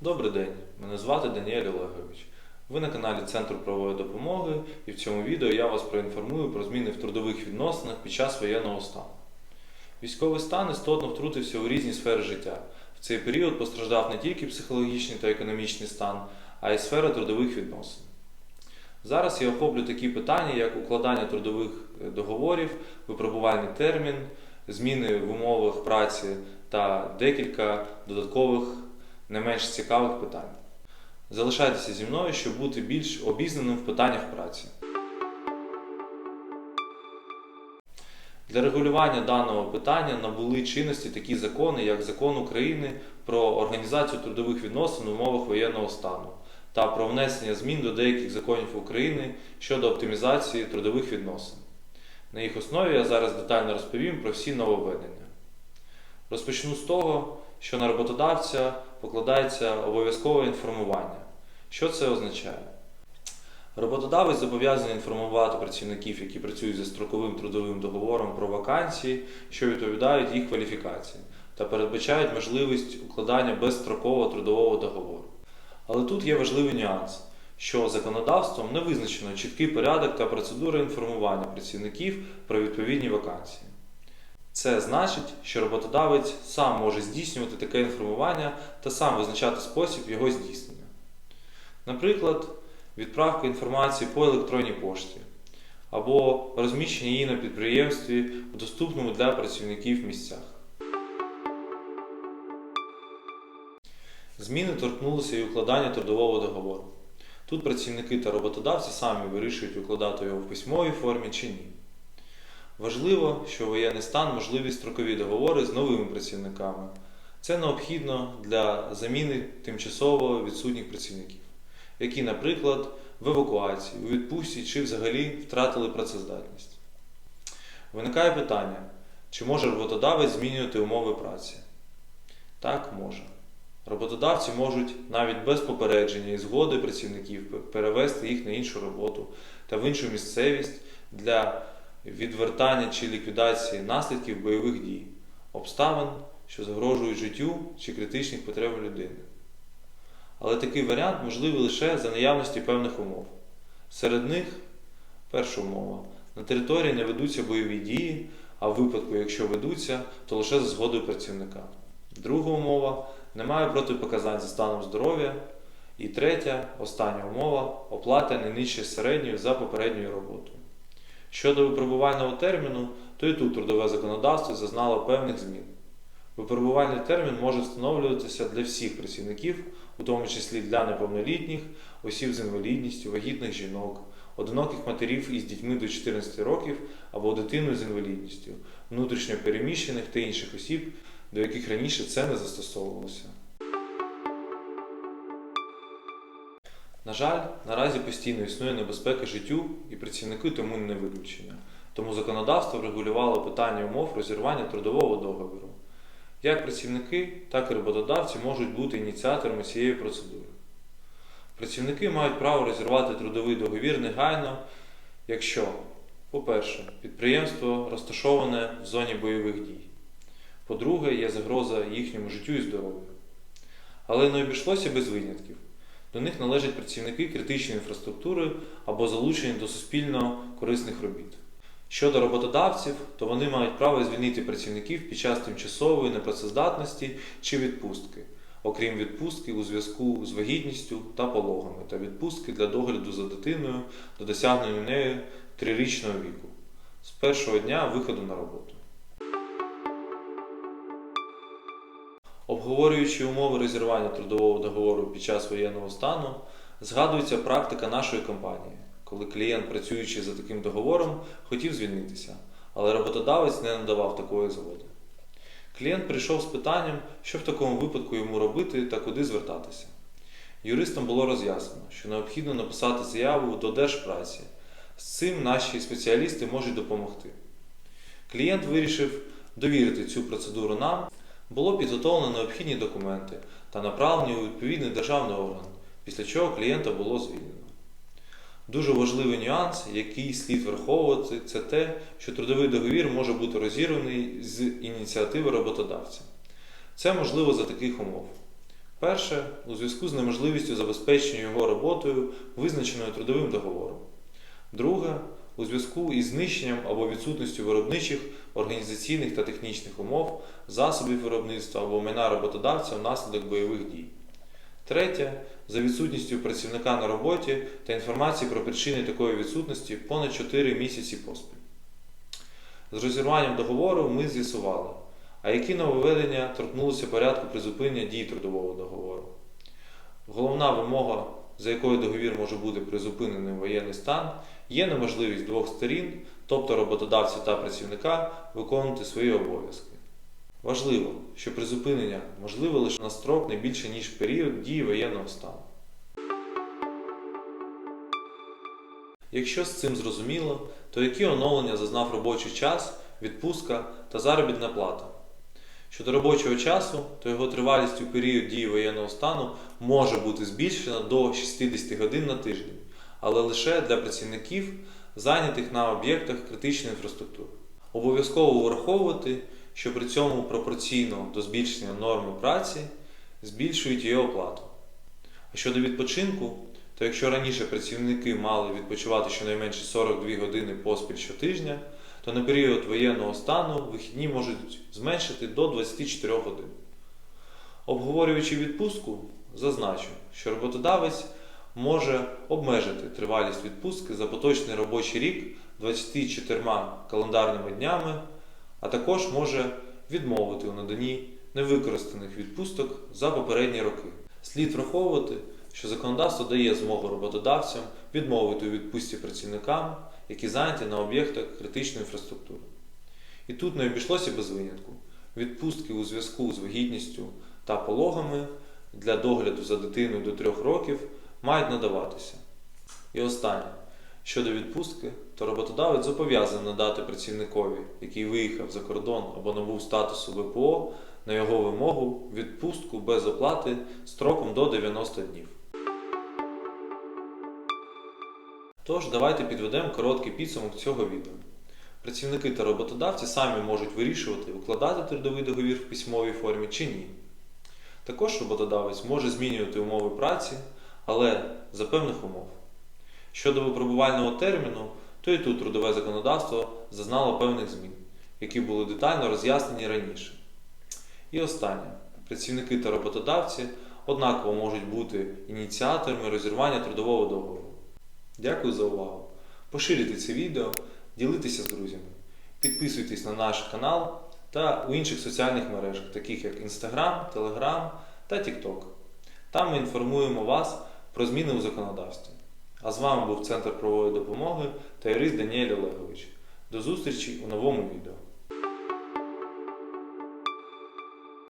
Добрий день, мене звати Даніель Олегович. Ви на каналі Центру правової допомоги і в цьому відео я вас проінформую про зміни в трудових відносинах під час воєнного стану. Військовий стан істотно втрутився у різні сфери життя. В цей період постраждав не тільки психологічний та економічний стан, а й сфера трудових відносин. Зараз я охоплю такі питання, як укладання трудових е, договорів, випробувальний термін, зміни в умовах праці та декілька додаткових не менш цікавих питань. Залишайтеся зі мною, щоб бути більш обізнаним в питаннях праці. Для регулювання даного питання набули чинності такі закони, як Закон України про організацію трудових відносин в умовах воєнного стану та про внесення змін до деяких законів України щодо оптимізації трудових відносин. На їх основі я зараз детально розповім про всі нововведення. Розпочну з того, що на роботодавця покладається обов'язкове інформування. Що це означає? Роботодавець зобов'язаний інформувати працівників, які працюють за строковим трудовим договором про вакансії, що відповідають їх кваліфікації, та передбачають можливість укладання безстрокового трудового договору. Але тут є важливий нюанс, що законодавством не визначено чіткий порядок та процедура інформування працівників про відповідні вакансії. Це значить, що роботодавець сам може здійснювати таке інформування та сам визначати спосіб його здійснення. Наприклад, відправка інформації по електронній пошті або розміщення її на підприємстві у доступному для працівників місцях. Зміни торкнулися і укладання трудового договору. Тут працівники та роботодавці самі вирішують укладати його в письмовій формі чи ні. Важливо, що воєнний стан можливі строкові договори з новими працівниками. Це необхідно для заміни тимчасово відсутніх працівників, які, наприклад, в евакуації, у відпустці чи взагалі втратили працездатність. Виникає питання, чи може роботодавець змінювати умови праці? Так, може. Роботодавці можуть навіть без попередження і згоди працівників перевести їх на іншу роботу та в іншу місцевість для відвертання чи ліквідації наслідків бойових дій, обставин, що загрожують життю чи критичних потреб людини. Але такий варіант можливий лише за наявності певних умов. Серед них перша умова. На території не ведуться бойові дії, а в випадку, якщо ведуться, то лише за згодою працівника. Друга умова немає протипоказань за станом здоров'я. І третя, остання умова оплата не нижче середньої за попередньою роботою. Щодо випробувального терміну, то і тут трудове законодавство зазнало певних змін. Випробувальний термін може встановлюватися для всіх працівників, у тому числі для неповнолітніх, осіб з інвалідністю, вагітних жінок, одиноких матерів із дітьми до 14 років або дитиною з інвалідністю, внутрішньо переміщених та інших осіб, до яких раніше це не застосовувалося. На жаль, наразі постійно існує небезпека життю і працівники тому не виключення. Тому законодавство врегулювало питання умов розірвання трудового договору. Як працівники, так і роботодавці можуть бути ініціаторами цієї процедури. Працівники мають право розірвати трудовий договір негайно, якщо, по-перше, підприємство розташоване в зоні бойових дій. По-друге, є загроза їхньому життю і здоров'ю. Але не обійшлося без винятків. До них належать працівники критичної інфраструктури або залучені до суспільно корисних робіт. Щодо роботодавців, то вони мають право звільнити працівників під час тимчасової непрацездатності чи відпустки, окрім відпустки у зв'язку з вагітністю та пологами, та відпустки для догляду за дитиною до досягнення нею трирічного віку з першого дня виходу на роботу. Обговорюючи умови розірвання трудового договору під час воєнного стану, згадується практика нашої компанії, коли клієнт, працюючи за таким договором, хотів звільнитися, але роботодавець не надавав такої згоди. Клієнт прийшов з питанням, що в такому випадку йому робити та куди звертатися. Юристам було роз'яснено, що необхідно написати заяву до Держпраці. З цим наші спеціалісти можуть допомогти. Клієнт вирішив довірити цю процедуру нам. Було підготовлено необхідні документи та направлені у відповідний державний орган, після чого клієнта було звільнено. Дуже важливий нюанс, який слід враховувати, це те, що трудовий договір може бути розірваний з ініціативи роботодавця. Це можливо за таких умов. Перше, у зв'язку з неможливістю забезпечення його роботою, визначеною трудовим договором. Друге, у зв'язку із знищенням або відсутністю виробничих, організаційних та технічних умов, засобів виробництва або майна роботодавця внаслідок бойових дій. Третє, за відсутністю працівника на роботі та інформації про причини такої відсутності понад 4 місяці поспіль. З розірванням договору ми з'ясували, а які нововведення торкнулися порядку призупинення дій трудового договору. Головна вимога, за якою договір може бути призупинений воєнний стан, є неможливість двох сторін, тобто роботодавця та працівника, виконувати свої обов'язки. Важливо, що призупинення можливе лише на строк не більше, ніж період дії воєнного стану. Якщо з цим зрозуміло, то які оновлення зазнав робочий час, відпустка та заробітна плата? Щодо робочого часу, то його тривалість у період дії воєнного стану може бути збільшена до 60 годин на тиждень, але лише для працівників, зайнятих на об'єктах критичної інфраструктури. Обов'язково враховувати, що при цьому пропорційно до збільшення норми праці збільшують її оплату. А щодо відпочинку, то якщо раніше працівники мали відпочивати щонайменше 42 години поспіль щотижня, то на період воєнного стану вихідні можуть зменшити до 24 годин. Обговорюючи відпустку, зазначу, що роботодавець може обмежити тривалість відпустки за поточний робочий рік 24 календарними днями, а також може відмовити у наданні невикористаних відпусток за попередні роки. Слід враховувати, що законодавство дає змогу роботодавцям відмовити у відпустці працівникам, які зайняті на об'єктах критичної інфраструктури. І тут не обійшлося без винятку. Відпустки у зв'язку з вагітністю та пологами для догляду за дитиною до 3 років мають надаватися. І останнє. Щодо відпустки, то роботодавець зобов'язаний надати працівникові, який виїхав за кордон або набув статусу ВПО, на його вимогу відпустку без оплати строком до 90 днів. Тож, давайте підведемо короткий підсумок цього відео. Працівники та роботодавці самі можуть вирішувати, укладати трудовий договір в письмовій формі чи ні. Також роботодавець може змінювати умови праці, але за певних умов. Щодо випробувального терміну, то і тут трудове законодавство зазнало певних змін, які були детально роз'яснені раніше. І останнє. Працівники та роботодавці однаково можуть бути ініціаторами розірвання трудового договору. Дякую за увагу. Поширюйте це відео, ділитеся з друзями, підписуйтесь на наш канал та у інших соціальних мережах, таких як Instagram, Telegram та TikTok. Там ми інформуємо вас про зміни у законодавстві. А з вами був Центр правової допомоги та юрист Даніель Олегович. До зустрічі у новому відео.